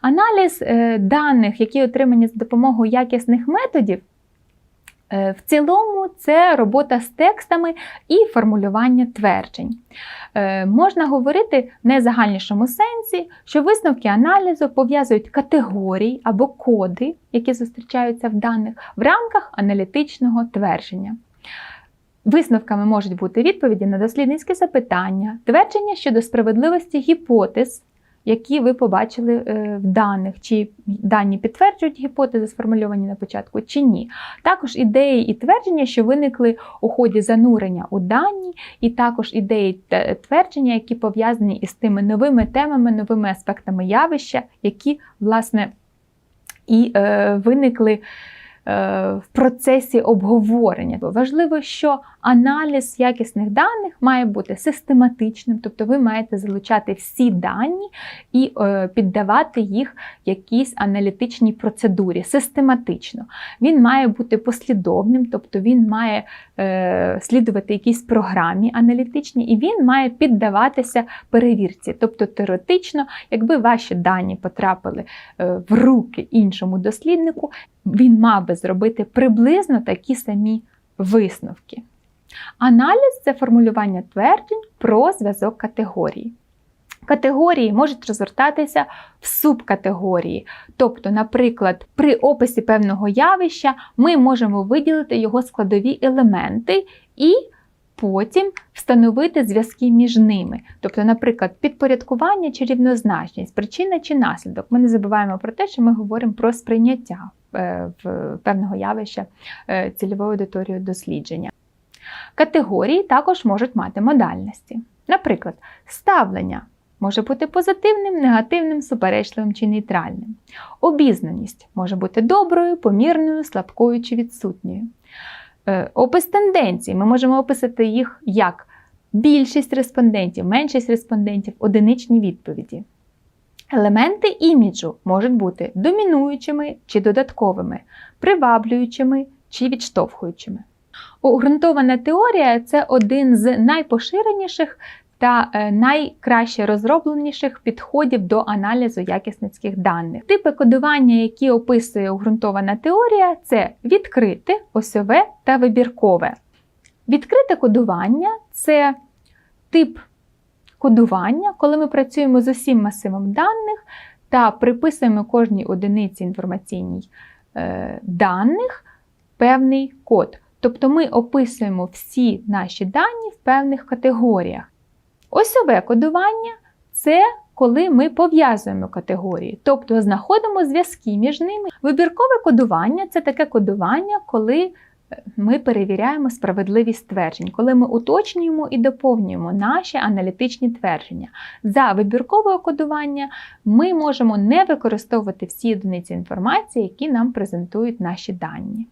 Аналіз е, даних, які отримані за допомогою якісних методів, е, в цілому це робота з текстами і формулювання тверджень. Е, Можна говорити в найзагальнішому сенсі, що висновки аналізу пов'язують категорії або коди, які зустрічаються в даних, в рамках аналітичного твердження. Висновками можуть бути відповіді на дослідницькі запитання, твердження щодо справедливості гіпотез, які ви побачили е, в даних, чи дані підтверджують гіпотези, сформульовані на початку, чи ні. Також ідеї і твердження, що виникли у ході занурення у дані, і також ідеї та твердження, які пов'язані із тими новими темами, новими аспектами явища, які, власне, і е, виникли е, в процесі обговорення. Важливо, що аналіз якісних даних має бути систематичним, тобто ви маєте залучати всі дані і е, піддавати їх якійсь аналітичній процедурі систематично. Він має бути послідовним, тобто він має е, слідувати якійсь програмі аналітичній, і він має піддаватися перевірці. Тобто теоретично, якби ваші дані потрапили е, в руки іншому досліднику, він мав би зробити приблизно такі самі висновки. Аналіз це формулювання тверджень про зв'язок категорії. Категорії можуть розгортатися в субкатегорії. Тобто, наприклад, при описі певного явища ми можемо виділити його складові елементи і потім встановити зв'язки між ними. Тобто, наприклад, підпорядкування чи рівнозначність, причина чи наслідок. Ми не забуваємо про те, що ми говоримо про сприйняття е, в певного явища е, цільовою аудиторією дослідження. Категорії також можуть мати модальності. Наприклад, ставлення може бути позитивним, негативним, суперечливим чи нейтральним. Обізнаність може бути доброю, помірною, слабкою чи відсутньою. Е, Опис тенденцій ми можемо описати їх як більшість респондентів, меншість респондентів, одиничні відповіді. Елементи іміджу можуть бути домінуючими чи додатковими, приваблюючими чи відштовхуючими. Уґрунтована теорія це один з найпоширеніших та е, найкраще розробленіших підходів до аналізу якісницьких даних. Типи кодування, які описує уґрунтована теорія, це відкрите, осьове та вибіркове. Відкрите кодування це тип кодування, коли ми працюємо з усім масивом даних та приписуємо кожній одиниці інформаційній е, даних певний код. Тобто ми описуємо всі наші дані в певних категоріях. Осьове кодування це коли ми пов'язуємо категорії, тобто знаходимо зв'язки між ними. Вибіркове кодування це таке кодування, коли е, ми перевіряємо справедливість тверджень, коли ми уточнюємо і доповнюємо наші аналітичні твердження. За вибіркове кодування ми можемо не використовувати всі одиниці інформації, які нам презентують наші дані.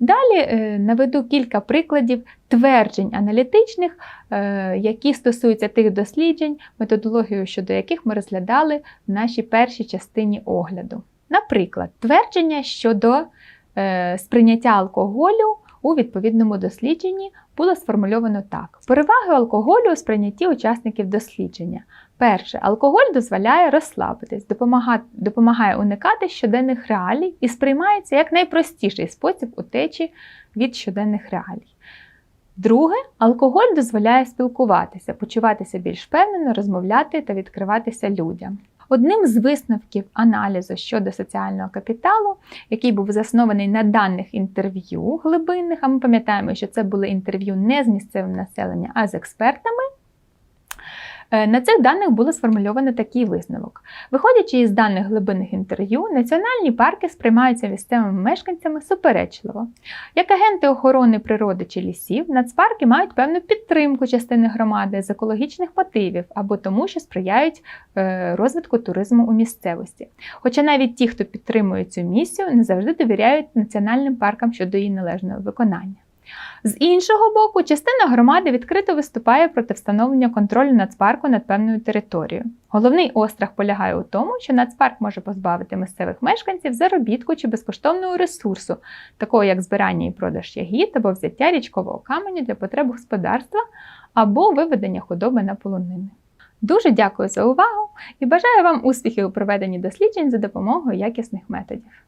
Далі е, наведу кілька прикладів тверджень аналітичних, е, які стосуються тих досліджень, методологію щодо яких ми розглядали в нашій першій частині огляду. Наприклад, твердження щодо е, сприйняття алкоголю у відповідному дослідженні було сформульовано так: переваги алкоголю у сприйнятті учасників дослідження. Перше, алкоголь дозволяє розслабитись, допомагає, допомагає уникати щоденних реалій і сприймається як найпростіший спосіб утечі від щоденних реалій. Друге, алкоголь дозволяє спілкуватися, почуватися більш впевнено, розмовляти та відкриватися людям. Одним з висновків аналізу щодо соціального капіталу, який був заснований на даних інтерв'ю глибинних, а ми пам'ятаємо, що це були інтерв'ю не з місцевим населенням, а з експертами. Е, На цих даних було сформульовано такий висновок. Виходячи із даних глибинних інтерв'ю, національні парки сприймаються місцевими мешканцями суперечливо. Як агенти охорони природи чи лісів, нацпарки мають певну підтримку частини громади з екологічних мотивів або тому, що сприяють е, розвитку туризму у місцевості. Хоча навіть ті, хто підтримує цю місію, не завжди довіряють національним паркам щодо її належного виконання. З іншого боку, частина громади відкрито виступає проти встановлення контролю нацпарку над певною територією. Головний острах полягає у тому, що нацпарк може позбавити місцевих мешканців заробітку чи безкоштовного ресурсу, такого як збирання і продаж ягід або взяття річкового каменю для потреб господарства або виведення худоби на полонини. Дуже дякую за увагу і бажаю вам успіхів у проведенні досліджень за допомогою якісних методів.